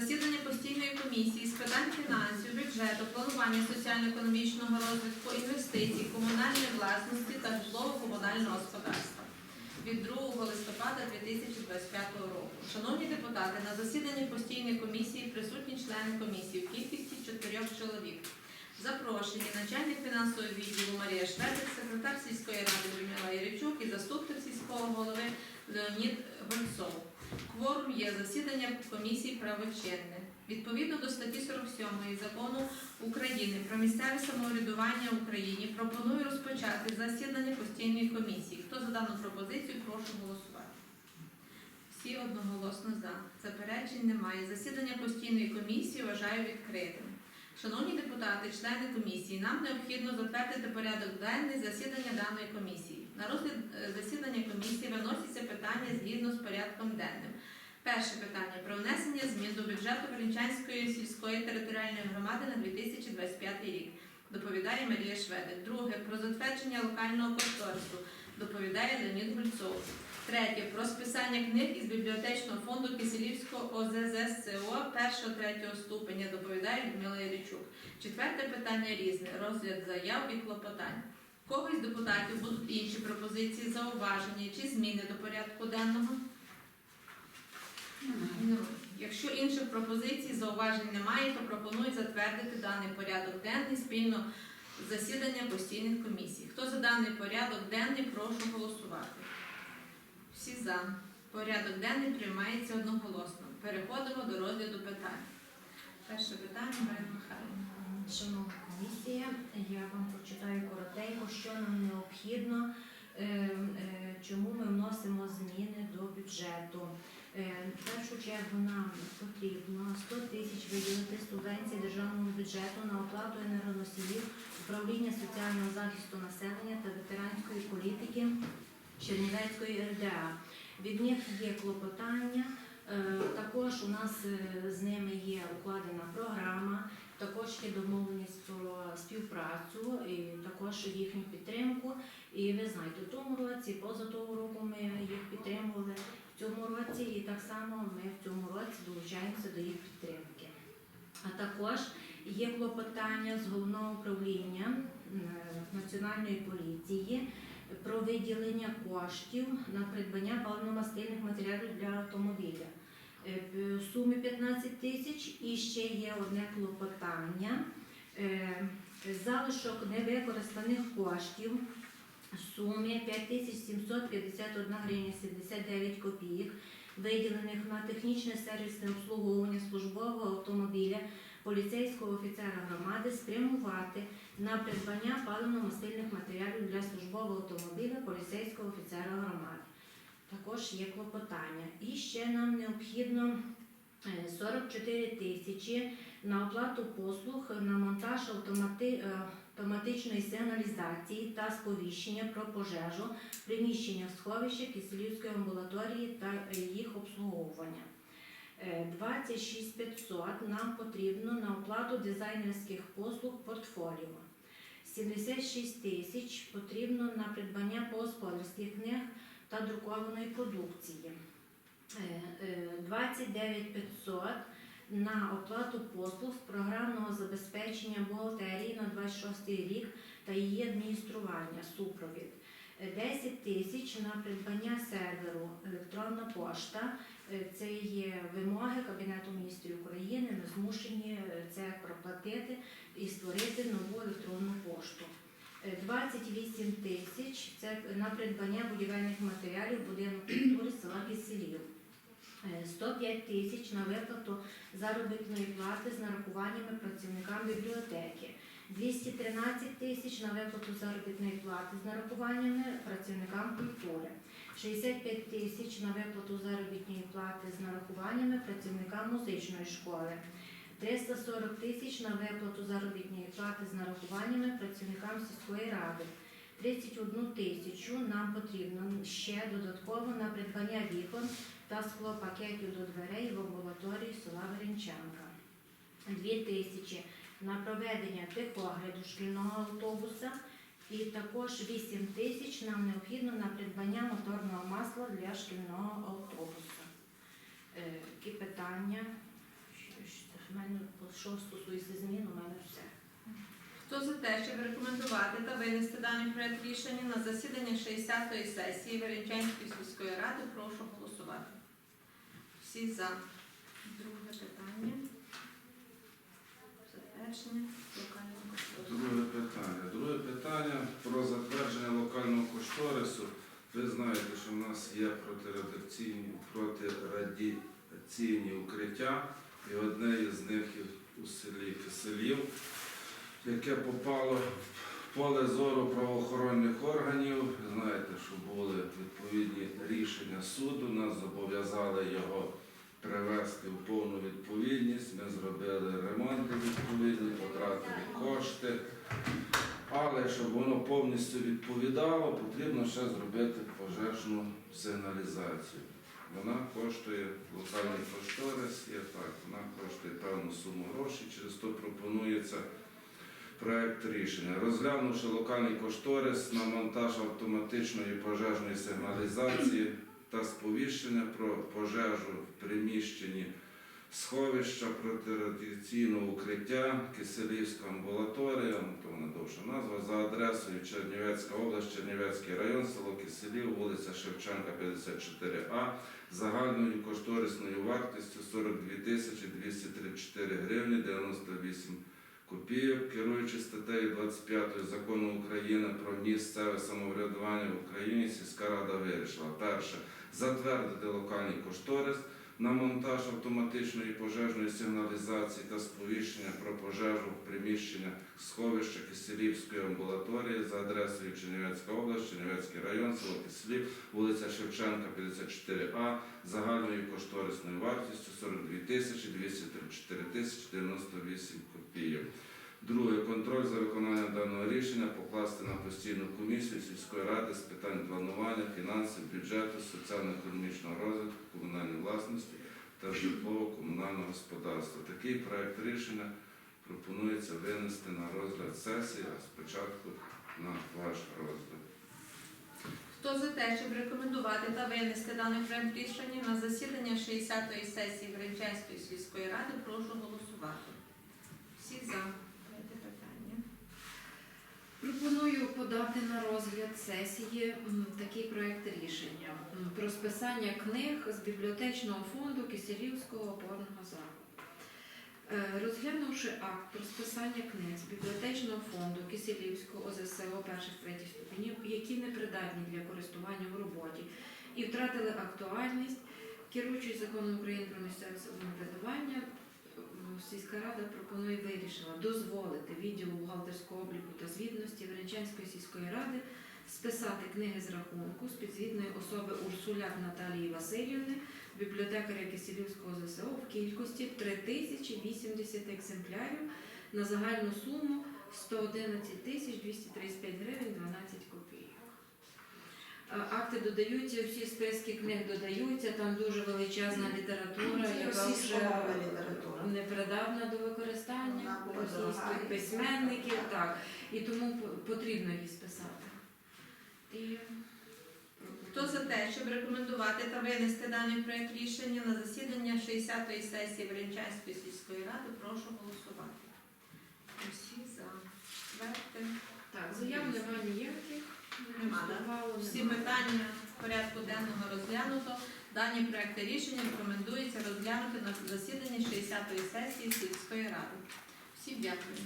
Засідання постійної комісії з питань фінансів, бюджету, планування соціально-економічного розвитку, інвестицій, комунальної власності та житлово-комунального господарства від 2 листопада 2025 року. Шановні депутати, на засіданні постійної комісії присутні члени комісії в кількості чотирьох чоловік. Запрошені начальник фінансового відділу Марія Шведик, секретар сільської ради Людмила Єричук і заступник сільського голови Леонід Гольцов. Кворум є засідання комісії правочинне. Відповідно до статті 47 закону України про місцеве самоврядування в Україні пропоную розпочати засідання постійної комісії. Хто за дану пропозицію, прошу голосувати. Всі одноголосно за. Заперечень немає. Засідання постійної комісії вважаю відкритим. Шановні депутати, члени комісії, нам необхідно затвердити порядок денний засідання даної комісії. На розгляд е, засідання комісії виносяться питання згідно з порядком денним. Перше питання про внесення змін до бюджету Волінчанської сільської територіальної громади на 2025 рік. Доповідає Марія Шведик. Друге про затвердження локального кошторису. Доповідає Леонід Гульцов. Третє про списання книг із бібліотечного фонду Киселівського ОЗЗСО першого третього ступеня. Доповідає Людмила Іричук. Четверте питання різне. Розгляд заяв і клопотань. В Кого із депутатів будуть інші пропозиції, зауваження чи зміни до порядку денного? Ну, Якщо інших пропозицій, зауважень немає, то пропоную затвердити даний порядок денний спільно з засідання постійних комісій. Хто за даний порядок денний, прошу голосувати. Всі за. Порядок денний приймається одноголосно. Переходимо до розгляду питань. Перше питання Марина Михайлівна. Комісія, я вам прочитаю коротенько, що нам необхідно, е, е, чому ми вносимо зміни до бюджету. Е, В першу чергу нам потрібно 100 тисяч виділити субвенції державного бюджету на оплату енергоносіїв управління соціального захисту населення та ветеранської політики Чернівецької РДА. Від них є клопотання. Також у нас з ними є укладена програма, також є домовленість про співпрацю і також їхню підтримку. І ви знаєте, в тому році, поза того року ми їх підтримували в цьому році, і так само ми в цьому році долучаємося до їх підтримки. А також є клопотання з головного управління Національної поліції про виділення коштів на придбання паливно-мастильних матеріалів для автомобіля. Е, сумі 15 тисяч і ще є одне клопотання. Е, Залишок невикористаних коштів сумі 5751 гривня 79 копійок, виділених на технічне сервісне обслуговування службового автомобіля поліцейського офіцера громади спрямувати на придбання паливно-мастильних матеріалів для службового автомобіля поліцейського офіцера громади. Також є клопотання. І ще нам необхідно е, 44 тисячі на оплату послуг на монтаж автомати- е, автоматичної сигналізації та сповіщення про пожежу в приміщеннях сховища Киселівської амбулаторії та їх обслуговування. Е, 26 500 нам потрібно на оплату дизайнерських послуг портфоліо. 76 тисяч потрібно на придбання господарських книг та друкованої продукції. Е, е, 29 500 на оплату послуг програмного забезпечення бухгалтерії на 26 рік та її адміністрування, супровід. Е, 10 тисяч на придбання серверу електронна пошта. Е, Це є вимоги Кабінету міністрів України. Ми змушені е, це проплатити і створити нову електронну пошту. Е, 28 тисяч це на придбання будівельних матеріалів будинок культури села Киселів. Е, 105 тисяч на виплату заробітної плати з нарахуваннями працівникам бібліотеки. 213 тисяч на виплату заробітної плати з нарахуваннями працівникам культури. 65 тисяч на виплату заробітної плати з нарахуваннями працівникам музичної школи. 340 тисяч на виплату заробітної плати з нарахуваннями працівникам сільської ради. 31 тисячу нам потрібно ще додатково на придбання вікон та склопакетів до дверей в амбулаторії села Веренчанка. 2 тисячі на проведення техогляду шкільного автобуса і також 8 тисяч нам необхідно на придбання моторного масла для шкільного автобуса. Е, Які питання? В мене, що стосується змін, у мене все. Хто за те, щоб рекомендувати та винести даний проект рішення на засідання 60-ї сесії Веренчанської сільської ради, прошу голосувати. Всі за. Друге питання. Затвердження локального кошторису. Друге питання. Друге питання про затвердження локального кошторису. Ви знаєте, що в нас є протирадіаційні, протирадіаційні укриття, і одне із них у селі Киселів, яке попало в поле зору правоохоронних органів. Знаєте, що були відповідні рішення суду, нас зобов'язали його привести в повну відповідність. Ми зробили ремонти відповідні, потратили кошти. Але щоб воно повністю відповідало, потрібно ще зробити пожежну сигналізацію. Вона коштує локальний кошторис, є так, вона коштує певну суму грошей, через то пропонується проект рішення. Розглянувши локальний кошторис на монтаж автоматичної пожежної сигналізації та сповіщення про пожежу в приміщенні сховища протирадіаційного укриття, Киселівська амбулаторія, ну, то вона довша назва, за адресою Чернівецька область, Чернівецький район, село Киселів, вулиця Шевченка, 54А, загальною кошторисною вартістю 42 тисячі 234 гривні 98 копійок, керуючи статтею 25 закону України про місцеве самоврядування в Україні, сільська рада вирішила перше затвердити локальний кошторис на монтаж автоматичної пожежної сигналізації та сповіщення про пожежу в приміщеннях сховища Киселівської амбулаторії за адресою Чернівецька область, Чернівецький район, село Киселів, вулиця Шевченка, 54А, загальною кошторисною вартістю 42 тисячі 234 тисячі 98 копійок. Друге, контроль за виконанням даного рішення покласти на постійну комісію сільської ради з питань планування, фінансів, бюджету, соціально-економічного розвитку, комунальної власності та житлово-комунального господарства. Такий проект рішення пропонується винести на розгляд сесії, а спочатку на ваш розгляд. Хто за те, щоб рекомендувати та винести даний проект рішення на засідання 60-ї сесії Веренчанської сільської ради, прошу голосувати. Всі за. Пропоную подати на розгляд сесії такий проект рішення про списання книг з бібліотечного фонду Киселівського опорного закладу. Е, Розглянувши акт про списання книг з бібліотечного фонду Киселівського ОЗСО перших третіх ступенів, які не придатні для користування в роботі і втратили актуальність, керуючись законом України про місцеве самоврядування, сільська рада пропонує вирішила дозволити відділу бухгалтерського обліку та звітності Веренчанської сільської ради списати книги з рахунку з підзвітної особи Урсуляк Наталії Васильівни, бібліотекаря Кисілівського ЗСО в кількості 3080 екземплярів на загальну суму 111 тисяч 235 гривень 12 копійок. Е, Акти додаються, всі списки книг додаються, там дуже величезна література, яка вже мова до використання Вона російських письменників, так, і тому по- потрібно їх списати. І Хто за те, щоб рекомендувати та винести даний проект рішення на засідання 60-ї сесії Веренчанської сільської ради, прошу голосувати. Всі за. Четверте. так, заяв немає ніяких, Нема, да? Всі нема. питання порядку денного розглянуто. Дані проекти рішення рекомендується розглянути на засіданні 60-ї сесії сільської ради. Всім дякую.